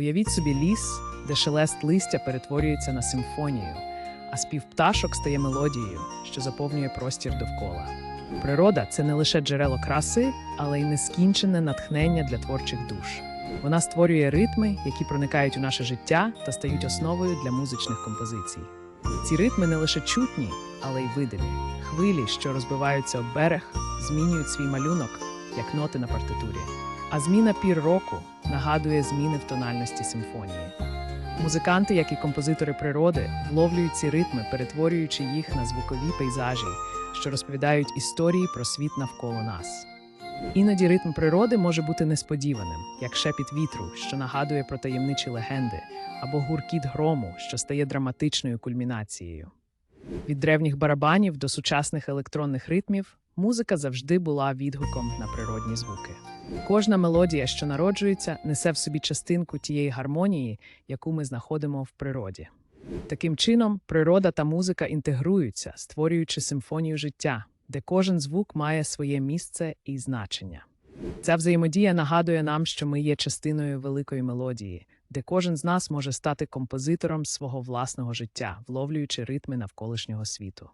Уявіть собі ліс, де шелест листя перетворюється на симфонію, а спів пташок стає мелодією, що заповнює простір довкола. Природа це не лише джерело краси, але й нескінчене натхнення для творчих душ. Вона створює ритми, які проникають у наше життя та стають основою для музичних композицій. Ці ритми не лише чутні, але й видимі. Хвилі, що розбиваються об берег, змінюють свій малюнок, як ноти на партитурі. А зміна пір року нагадує зміни в тональності симфонії. Музиканти, як і композитори природи, вловлюють ці ритми, перетворюючи їх на звукові пейзажі, що розповідають історії про світ навколо нас. Іноді ритм природи може бути несподіваним, як шепіт вітру, що нагадує про таємничі легенди, або гуркіт грому, що стає драматичною кульмінацією. Від древніх барабанів до сучасних електронних ритмів музика завжди була відгуком на природні звуки. Кожна мелодія, що народжується, несе в собі частинку тієї гармонії, яку ми знаходимо в природі. Таким чином, природа та музика інтегруються, створюючи симфонію життя, де кожен звук має своє місце і значення. Ця взаємодія нагадує нам, що ми є частиною великої мелодії, де кожен з нас може стати композитором свого власного життя, вловлюючи ритми навколишнього світу.